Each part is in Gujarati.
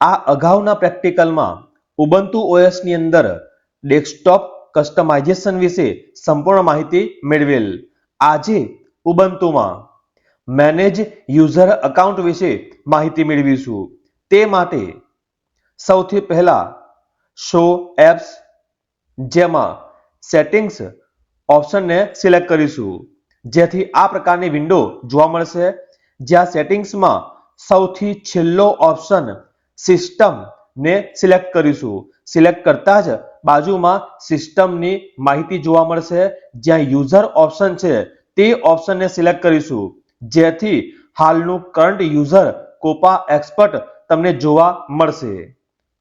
આ અગાઉના પ્રેક્ટિકલમાં ઉબંતુ ઓએસની અંદર ડેસ્કટોપ કસ્ટમાઇઝેશન વિશે સંપૂર્ણ માહિતી મેળવેલ. આજે ઉબંતુમાં મેનેજ યુઝર અકાઉન્ટ વિશે માહિતી મેળવીશું. તે માટે સૌથી પહેલા શો એપ્સ જેમાં સેટિંગ્સ ઓપ્શનને સિલેક્ટ કરીશું. જેથી આ પ્રકારની વિન્ડો જોવા મળશે. જ્યાં સેટિંગ્સમાં સૌથી છેલ્લો ઓપ્શન સિસ્ટમ ને સિલેક્ટ કરીશું. સિલેક્ટ કરતા જ બાજુમાં સિસ્ટમની માહિતી જોવા મળશે. જ્યાં યુઝર ઓપ્શન છે, તે ઓપ્શનને સિલેક્ટ કરીશું. જેથી હાલનું કરંટ યુઝર કોપા એક્સપર્ટ તમને જોવા મળશે.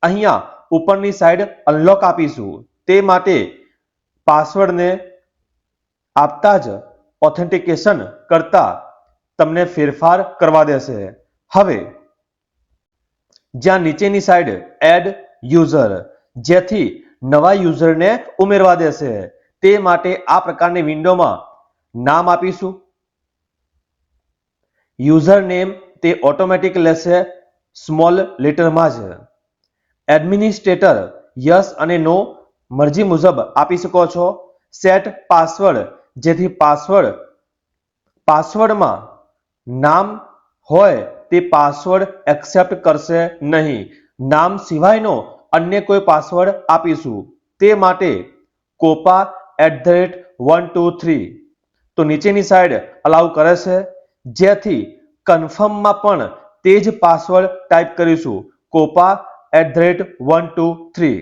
અહીંયા ઉપરની સાઈડ અનલોક આપીશું. તે માટે પાસવર્ડને આપતા જ ઓથેન્ટિકેશન કરતા તમને ફેરફાર કરવા દેશે. હવે જ્યાં નીચેની સાઈડ એડ યુઝર જેથી નવા યુઝરને ઉમેરવા દેશે. તે માટે આ પ્રકારની વિન્ડોમાં નામ આપીશું. યુઝર નેમ તે ઓટોમેટિક લેશે સ્મોલ લેટરમાં જ. એડમિનિસ્ટ્રેટર યસ અને નો મરજી મુજબ આપી શકો છો. સેટ પાસવર્ડ જેથી પાસવર્ડ પાસવર્ડમાં નામ હોય તે પાસવર્ડ એક્સેપ્ટ કરશે નહીં. નામ સિવાયનો અન્ય કોઈ પાસવર્ડ આપીશું. તે માટે COPA at the rate one two three તો નીચેની સાઈડ અલાઉ કરે છે. જેથી કન્ફર્મમાં પણ તે જ પાસવર્ડ ટાઈપ કરીશું. COPA at the rate one two three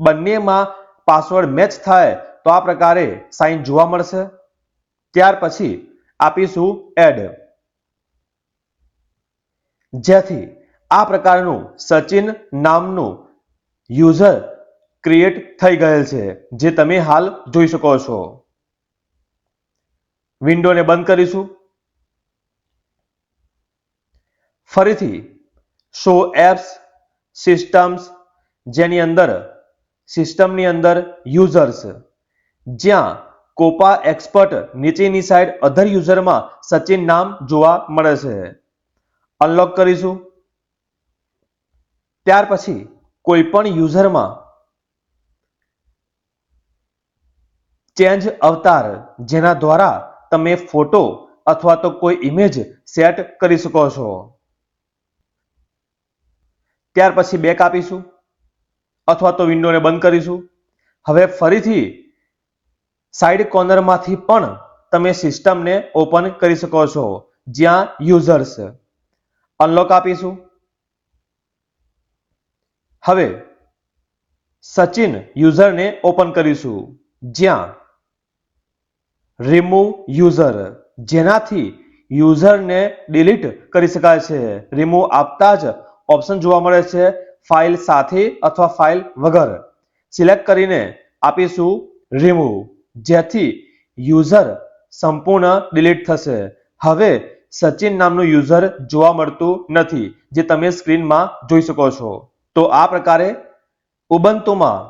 બંનેમાં પાસવર્ડ મેચ થાય તો આ પ્રકારે સાઇન જોવા મળશે. ત્યાર પછી આપીશું એડ જેથી આ પ્રકારનું સચિન નામનું યુઝર ક્રિએટ થઈ ગયેલ છે, જે તમે હાલ જોઈ શકો છો. વિન્ડોને બંધ કરીશું. ફરીથી શો એપ્સ સિસ્ટમ્સ જેની અંદર સિસ્ટમની અંદર યુઝર્સ જ્યાં કોપા એક્સપર્ટ નીચેની સાઈડ અધર યુઝરમાં સચિન નામ જોવા મળે છે. અનલોક કરીશું. ત્યાર પછી કોઈ પણ યુઝરમાં ચેન્જ અવતાર જેના દ્વારા તમે ફોટો અથવા તો કોઈ ઇમેજ સેટ કરી શકો છો. ત્યાર પછી બેક આપીશું અથવા તો વિન્ડોને બંધ કરીશું. હવે ફરીથી સાઈડ કોર્નરમાંથી પણ તમે સિસ્ટમને ઓપન કરી શકો છો જ્યાં યુઝર્સ અનલોક આપીશું. હવે સચિન યુઝરને ઓપન કરીશું. જ્યાં રિમૂવ યુઝર, જેનાથી યુઝરને ડિલીટ કરી શકાય છે. રિમૂવ આપતા જ ઓપ્શન જોવા મળે છે, ફાઇલ સાથે અથવા ફાઇલ વગર. સિલેક્ટ કરીને આપીશું રિમૂવ, જેથી યુઝર સંપૂર્ણ ડિલીટ થશે. હવે સચિન નામનું યુઝર જોવા મળતું નથી, જે તમે સ્ક્રીનમાં જોઈ શકો છો. તો આ પ્રકારે ઉબંતુમાં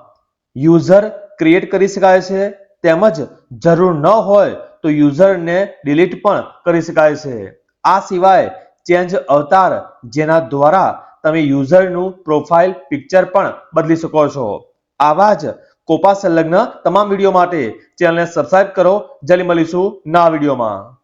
યુઝર ક્રિએટ કરી શકાય છે, તેમજ જરૂર ન હોય તો યુઝરને ડિલીટ પણ કરી શકાય છે. આ સિવાય ચેન્જ અવતાર જેના દ્વારા તમે યુઝરનું પ્રોફાઇલ પિક્ચર પણ બદલી શકો છો. આવા જ કોપા સંલગ્ન તમામ વીડિયો માટે ચેનલને સબસ્ક્રાઇબ કરો. જલ્દી મળીશું નવા વિડીયોમાં